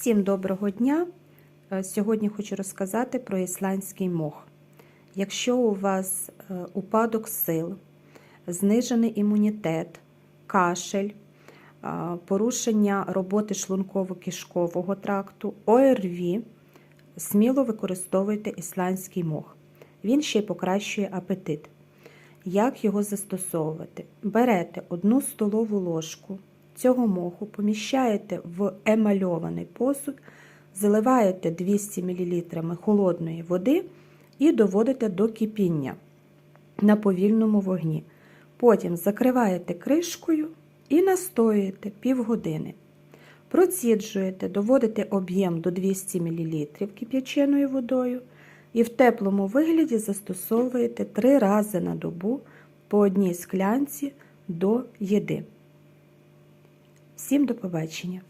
Всім доброго дня! Е, Сьогодні хочу розказати про ісландський мох. Якщо у вас е, упадок сил, знижений імунітет, кашель, е, порушення роботи шлунково-кишкового тракту, ОРВІ, сміло використовуйте ісландський мох. Він ще й покращує апетит. Як його застосовувати? Берете одну столову ложку цього моху, поміщаєте в емальований посуд, заливаєте 200 мл холодної води і доводите до кипіння на повільному вогні. Потім закриваєте кришкою і настоюєте півгодини. Проціджуєте, доводите об'єм до 200 мл кип'яченою водою і в теплому вигляді застосовуєте 3 рази на добу по одній склянці до їди. Всім до побачення!